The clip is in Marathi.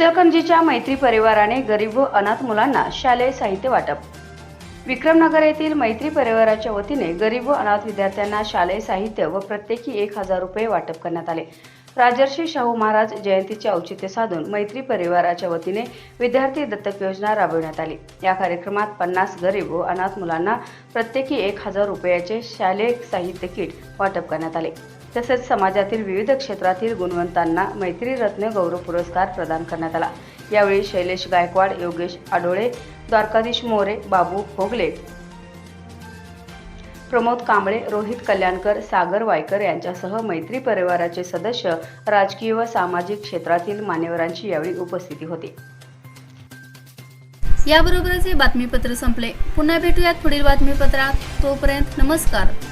इचलकरंजीच्या मैत्री परिवाराने गरीब व अनाथ मुलांना शालेय साहित्य वाटप. विक्रमनगर येथील मैत्री परिवाराच्या वतीने गरीब व अनाथ विद्यार्थ्यांना शालेय साहित्य व प्रत्येकी एक हजार रुपये वाटप करण्यात आले. राजर्षी शाहू महाराज जयंतीचे औचित्य साधून मैत्री परिवाराच्या वतीने विद्यार्थी दत्तक योजना राबविण्यात आली. या कार्यक्रमात पन्नास गरीब व अनाथ मुलांना प्रत्येकी एक हजार रुपयाचे शालेय साहित्य किट वाटप करण्यात आले. तसेच समाजातील विविध क्षेत्रातील गुणवंतांना मैत्री रत्न गौरव पुरस्कार प्रदान करण्यात आला. यावेळी शैलेश गायकवाड योगेश आडोळे द्वारकाधीश मोरे बाबू भोगले प्रमोद कांबळे रोहित कल्याणकर सागर वायकर यांच्यासह मैत्री परिवाराचे सदस्य राजकीय व सामाजिक क्षेत्रातील मान्यवरांची यावेळी उपस्थिती होती. याबरोबरच हे बातमीपत्र संपले. पुन्हा भेटूयात पुढील बातमीपत्रात. तोपर्यंत नमस्कार.